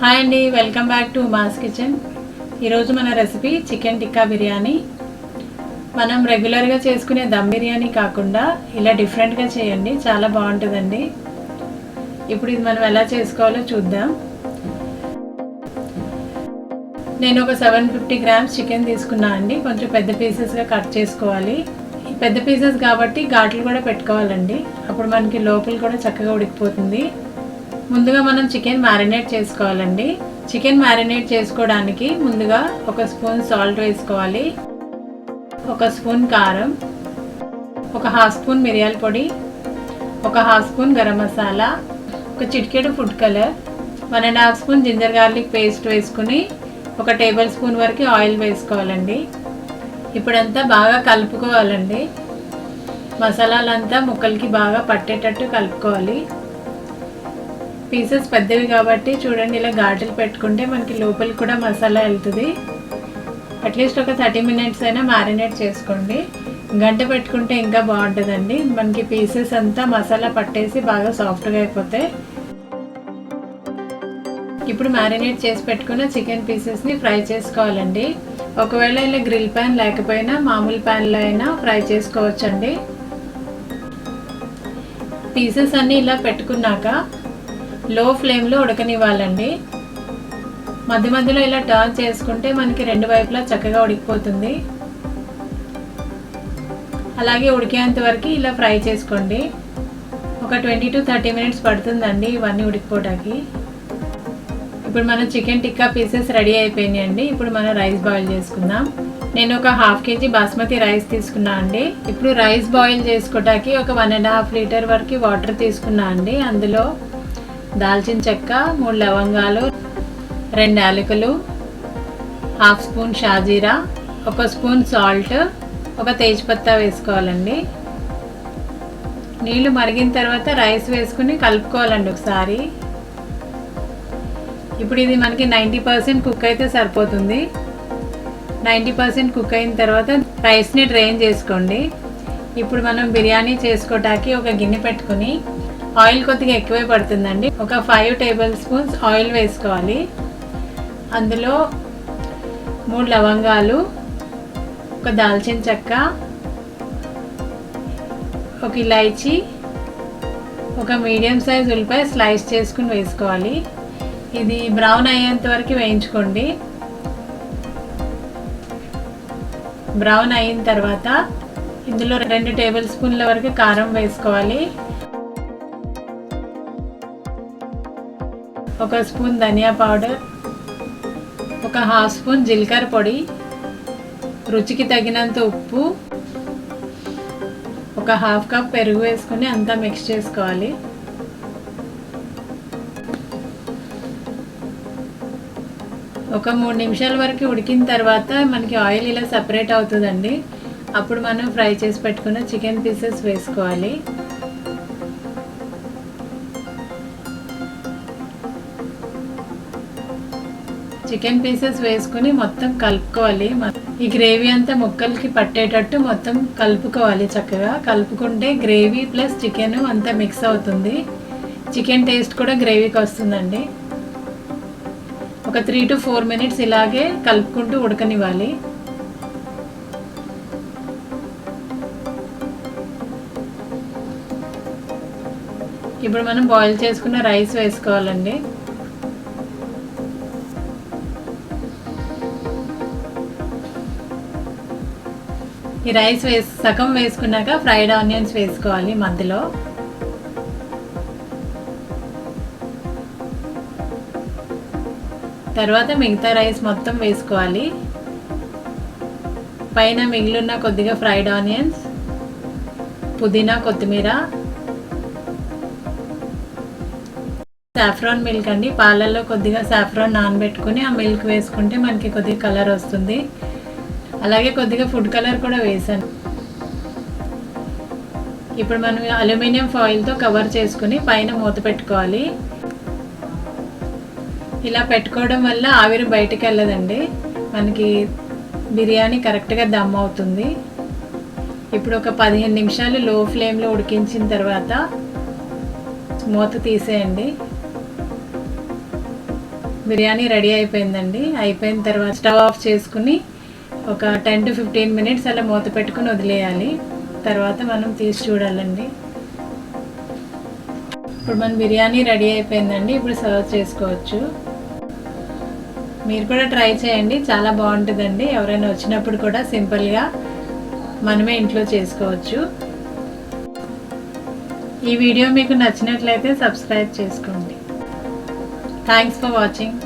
Hi అండి welcome back to Maa's kitchen. ఈరోజు మన రెసిపీ చికెన్ టిక్కా బిర్యానీ. మనం రెగ్యులర్గా చేసుకునే దమ్ బిర్యానీ కాకుండా ఇలా డిఫరెంట్గా చేయండి చాలా బాగుంటుందండి. ఇప్పుడు ఇది మనం ఎలా చేసుకోవాలో చూద్దాం. నేను ఒక సెవెన్ ఫిఫ్టీ గ్రామ్స్ చికెన్ తీసుకున్నా అండి కొంచెం పెద్ద పీసెస్గా కట్ చేసుకోవాలి. పెద్ద పీసెస్ కాబట్టి ఘాట్లు కూడా పెట్టుకోవాలండి. అప్పుడు మనకి లోపల కూడా చక్కగా ఉడికిపోతుంది. ముందుగా మనం చికెన్ మ్యారినేట్ చేసుకోవాలండి. చికెన్ మ్యారినేట్ చేసుకోవడానికి ముందుగా ఒక స్పూన్ సాల్ట్ వేసుకోవాలి. ఒక స్పూన్ కారం. ఒక హాఫ్ స్పూన్ మిరియాల పొడి. ఒక హాఫ్ స్పూన్ గరం మసాలా. ఒక చిటికెడు food colour. One and half spoon ginger garlic paste వేసుకుని ఒక టేబుల్ స్పూన్ వరకు ఆయిల్ వేసుకోవాలండి. ఇప్పుడంతా బాగా కలుపుకోవాలండి. మసాలాలంతా ముక్కలకి బాగా పట్టేటట్టు కలుపుకోవాలి. పీసెస్ పెద్దవి కాబట్టి చూడండి ఇలా ఘాటులు పెట్టుకుంటే మనకి లోపలికి కూడా మసాలా వెళ్తుంది. అట్లీస్ట్ ఒక థర్టీ మినిట్స్ అయినా మ్యారినేట్ చేసుకోండి. గంట పెట్టుకుంటే ఇంకా బాగుంటుందండి. మనకి పీసెస్ అంతా మసాలా పట్టేసి బాగా సాఫ్ట్గా అయిపోతాయి. ఇప్పుడు మ్యారినేట్ చేసి పెట్టుకున్న చికెన్ పీసెస్ని ఫ్రై చేసుకోవాలండి. ఒకవేళ ఇలా గ్రిల్ ప్యాన్ లేకపోయినా మామూలు ప్యాన్లో అయినా ఫ్రై చేసుకోవచ్చండి. పీసెస్ అన్నీ ఇలా పెట్టుకున్నాక లో ఫ్లేమ్లో ఉడకనివ్వాలండి. మధ్య మధ్యలో ఇలా టర్న్ చేసుకుంటే మనకి రెండు వైపులా చక్కగా ఉడికిపోతుంది. అలాగే ఉడికేంత వరకు ఇలా ఫ్రై చేసుకోండి. ఒక ట్వంటీ టు థర్టీ మినిట్స్ పడుతుందండి ఇవన్నీ ఉడికిపోవడానికి ఇప్పుడు మన చికెన్ టిక్కా పీసెస్ రెడీ అయిపోయినాయండి. ఇప్పుడు మనం రైస్ బాయిల్ చేసుకుందాం. నేను ఒక హాఫ్ కేజీ బాస్మతి రైస్ తీసుకున్నా అండి. ఇప్పుడు రైస్ బాయిల్ చేసుకోవడానికి ఒక వన్ అండ్ హాఫ్ లీటర్ వరకు వాటర్ తీసుకున్నా అండి. అందులో దాల్చిన చెక్క మూడు లవంగాలు రెండు యాలకులు హాఫ్ స్పూన్ షాజీరా ఒక స్పూన్ సాల్ట్ ఒక తేజ్పత్తా వేసుకోవాలండి. నీళ్ళు మరిగిన తర్వాత రైస్ వేసుకుని కలుపుకోవాలండి ఒకసారి. ఇప్పుడు ఇది మనకి నైంటీ పర్సెంట్ కుక్ అయితే సరిపోతుంది. నైంటీ పర్సెంట్ కుక్ అయిన తర్వాత రైస్ని డ్రైన్ చేసుకోండి. ఇప్పుడు మనం బిర్యానీ చేసుకోవటానికి ఒక గిన్నె పెట్టుకుని ఆయిల్ కొద్దిగా ఎక్కువే పడుతుందండి. ఒక ఫైవ్ టేబుల్ స్పూన్స్ ఆయిల్ వేసుకోవాలి. అందులో మూడు లవంగాలు ఒక దాల్చిన చెక్క ఒక ఇలాయచి ఒక మీడియం సైజ్ ఉల్లిపాయ స్లైస్ చేసుకుని వేసుకోవాలి. ఇది బ్రౌన్ అయ్యేంత వరకు వేయించుకోండి. బ్రౌన్ అయిన తర్వాత ఇందులో రెండు టేబుల్ స్పూన్ల వరకు కారం వేసుకోవాలి. ఒక స్పూన్ ధనియా పౌడర్ ఒక హాఫ్ స్పూన్ జీలకర్ర పొడి రుచికి తగినంత ఉప్పు ఒక హాఫ్ కప్ పెరుగు వేసుకుని అంతా మిక్స్ చేసుకోవాలి. ఒక మూడు నిమిషాల వరకు ఉడికిన తర్వాత మనకి ఆయిల్ ఇలా సపరేట్ అవుతుందండి. అప్పుడు మనం ఫ్రై చేసి పెట్టుకున్న చికెన్ పీసెస్ వేసుకోవాలి. చికెన్ పీసెస్ వేసుకుని మొత్తం కలుపుకోవాలి. ఈ గ్రేవీ అంతా ముక్కలకి పట్టేటట్టు మొత్తం కలుపుకోవాలి చక్కగా. కలుపుకుంటే గ్రేవీ ప్లస్ చికెన్ అంతా మిక్స్ అవుతుంది. చికెన్ టేస్ట్ కూడా గ్రేవీకి వస్తుందండి. ఒక త్రీ టు ఫోర్ మినిట్స్ ఇలాగే కలుపుకుంటూ ఉడకనివ్వాలి. ఇప్పుడు మనం బాయిల్ చేసుకున్న రైస్ వేసుకోవాలండి. ఈ రైస్ వేసి సగం వేసుకున్నాక ఫ్రైడ్ ఆనియన్స్ వేసుకోవాలి మధ్యలో. తర్వాత మిగతా రైస్ మొత్తం వేసుకోవాలి. పైన మిగిలిన కొద్దిగా ఫ్రైడ్ ఆనియన్స్ పుదీనా కొత్తిమీర సాఫ్రాన్ మిల్క్ అండి. పాలల్లో కొద్దిగా సాఫ్రాన్ నానబెట్టుకుని ఆ మిల్క్ వేసుకుంటే మనకి కొద్దిగా కలర్ వస్తుంది. అలాగే కొద్దిగా ఫుడ్ కలర్ కూడా వేసాను ఇప్పుడు మనం అల్యూమినియం ఫాయిల్తో కవర్ చేసుకుని పైన మూత పెట్టుకోవాలి. ఇలా పెట్టుకోవడం వల్ల ఆవిరి బయటికి వెళ్ళదండి. మనకి బిర్యానీ కరెక్ట్గా దమ్ అవుతుంది. ఇప్పుడు ఒక పదిహేను నిమిషాలు లో ఫ్లేమ్లో ఉడికించిన తర్వాత మూత తీసేయండి. బిర్యానీ రెడీ అయిపోయిందండి. అయిపోయిన తర్వాత స్టవ్ ఆఫ్ చేసుకుని ఒక టెన్ టు ఫిఫ్టీన్ మినిట్స్ అలా మూత పెట్టుకుని వదిలేయాలి. తర్వాత మనం తీసి చూడాలండి. ఇప్పుడు మన బిర్యానీ రెడీ అయిపోయిందండి. ఇప్పుడు సర్వ్ చేసుకోవచ్చు. మీరు కూడా ట్రై చేయండి. చాలా బాగుంటుందండి. ఎవరైనా వచ్చినప్పుడు కూడా సింపుల్గా మనమే ఇంట్లో చేసుకోవచ్చు. ఈ వీడియో మీకు నచ్చినట్లయితే సబ్స్క్రైబ్ చేసుకోండి. Thanks for watching